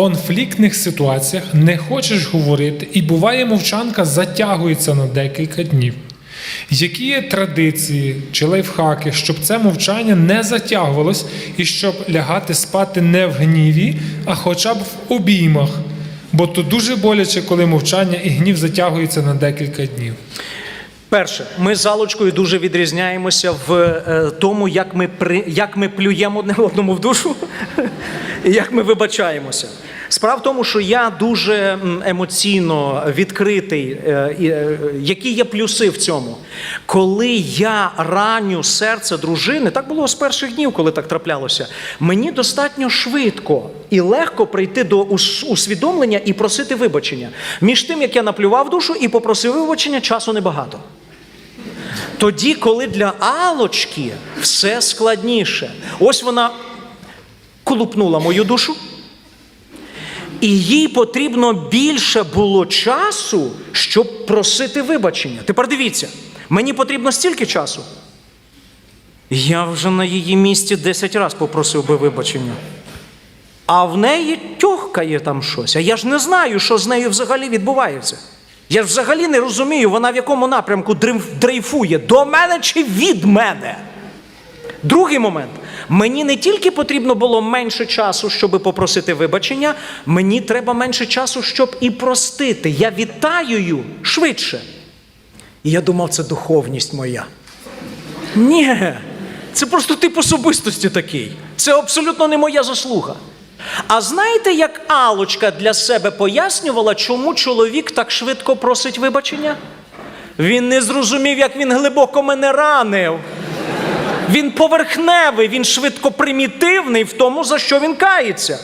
конфліктних ситуаціях не хочеш говорити, і буває, мовчанка затягується на декілька днів. Які є традиції чи лайфхаки, щоб це мовчання не затягувалось і щоб лягати спати не в гніві, а хоча б в обіймах? Бо то дуже боляче, коли мовчання і гнів затягуються на декілька днів. Перше, ми з Алочкою дуже відрізняємося в е, тому, як ми, при, як ми плюємо одне одному в душу і як ми вибачаємося. Справа в тому, що я дуже емоційно відкритий. е, е, Які є плюси в цьому? Коли я раню серце дружини, так було з перших днів, коли так траплялося, мені достатньо швидко і легко прийти до усвідомлення і просити вибачення. Між тим, як я наплював душу і попросив вибачення, часу небагато. Тоді, коли для Алочки все складніше, ось вона колупнула мою душу, і їй потрібно більше було часу, щоб просити вибачення. Тепер дивіться, мені потрібно стільки часу. Я вже на її місці 10 разів попросив би вибачення. А в неї тьохкає там щось. А я ж не знаю, що з нею взагалі відбувається. Я ж взагалі не розумію, вона в якому напрямку дрейф- дрейфує до мене чи від мене. Другий момент. Мені не тільки потрібно було менше часу, щоб попросити вибачення, мені треба менше часу, щоб і простити. Я вітаю швидше. І я думав, це духовність моя. Ні, це просто тип особистості такий. Це абсолютно не моя заслуга. А знаєте, як Алочка для себе пояснювала, чому чоловік так швидко просить вибачення? Він не зрозумів, як він глибоко мене ранив. Він поверхневий, він швидко примітивний в тому, за що він кається.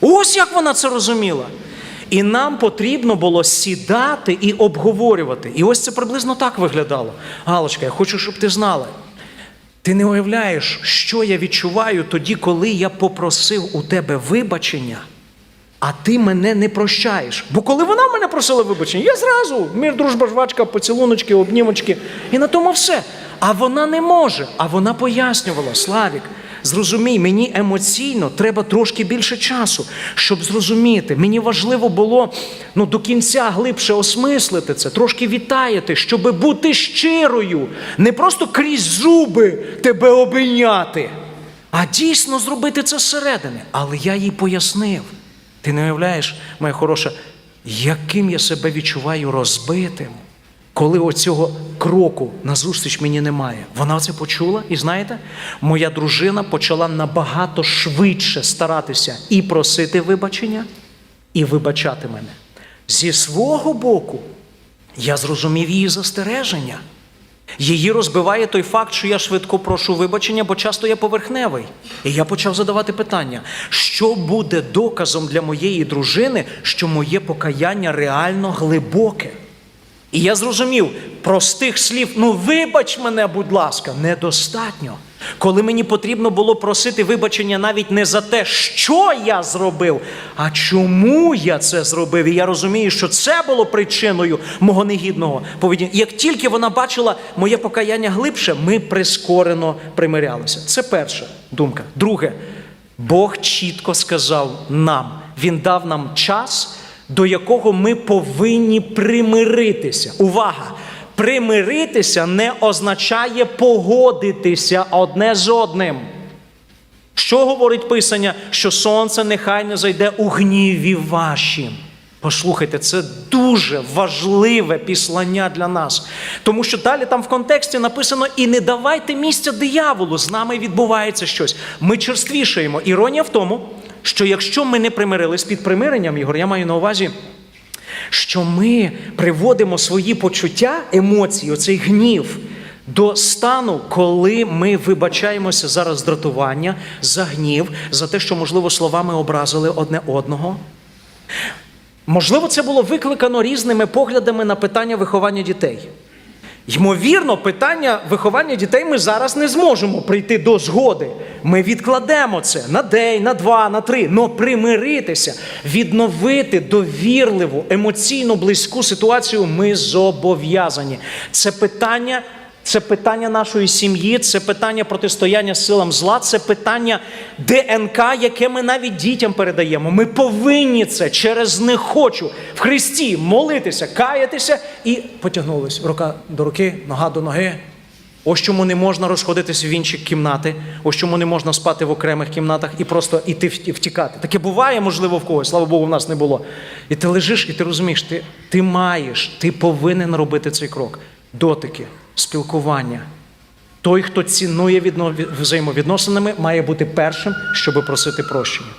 Ось як вона це розуміла. І нам потрібно було сідати і обговорювати. І ось це приблизно так виглядало. Галочка, я хочу, щоб ти знала. Ти не уявляєш, що я відчуваю тоді, коли я попросив у тебе вибачення, а ти мене не прощаєш. Бо коли вона мене просила вибачення, я зразу мир, дружба, жвачка, поцілуночки, обнімочки, і на тому все. А вона не може. А вона пояснювала, Славік, зрозумій, мені емоційно треба трошки більше часу, щоб зрозуміти. Мені важливо було ну, до кінця глибше осмислити це, трошки вітаяти, щоб бути щирою, не просто крізь зуби тебе обійняти, а дійсно зробити це зсередини. Але я їй пояснив. Ти не уявляєш, моя хороша, яким я себе відчуваю розбитим, коли оцього кроку назустріч мені немає. Вона це почула, і знаєте, моя дружина почала набагато швидше старатися і просити вибачення, і вибачати мене. Зі свого боку, я зрозумів її застереження. Її розбиває той факт, що я швидко прошу вибачення, бо часто я поверхневий. І я почав задавати питання: що буде доказом для моєї дружини, що моє покаяння реально глибоке? І я зрозумів, простих слів, ну вибач мене, будь ласка, недостатньо. Коли мені потрібно було просити вибачення навіть не за те, що я зробив, а чому я це зробив. І я розумію, що це було причиною мого негідного поведіння. Як тільки вона бачила моє покаяння глибше, ми прискорено примирялися. Це перша думка. Друге, Бог чітко сказав нам, Він дав нам час, до якого ми повинні примиритися. Увага! Примиритися не означає погодитися одне з одним. Що говорить Писання? Що сонце нехай не зайде у гніві вашім. Послухайте, це дуже важливе післання для нас. Тому що далі там в контексті написано: і не давайте місця дияволу, з нами відбувається щось. Ми черствішаємо. Іронія в тому, що якщо ми не примирились під примиренням, Ігор, я маю на увазі, що ми приводимо свої почуття, емоції, оцей гнів. До стану, коли ми вибачаємося за роздратування, за гнів, за те, що, можливо, словами образили одне одного. Можливо, це було викликано різними поглядами на питання виховання дітей. Ймовірно, питання виховання дітей ми зараз не зможемо прийти до згоди. Ми відкладемо це на день, на два, на три. Но примиритися, відновити довірливу, емоційно близьку ситуацію ми зобов'язані. Це питання Це питання нашої сім'ї, це питання протистояння силам зла, це питання ДНК, яке ми навіть дітям передаємо. Ми повинні це через не хочу в Христі молитися, каятися і потягнулись. Рука до руки, нога до ноги. Ось чому не можна розходитися в інші кімнати, ось чому не можна спати в окремих кімнатах і просто іти вт- втікати. Таке буває, можливо, в когось, слава Богу, в нас не було. І ти лежиш, і ти розумієш, ти, ти маєш, ти повинен робити цей крок. Дотики, спілкування. Той, хто цінує відно- взаємовідносинами, має бути першим, щоб просити прощення.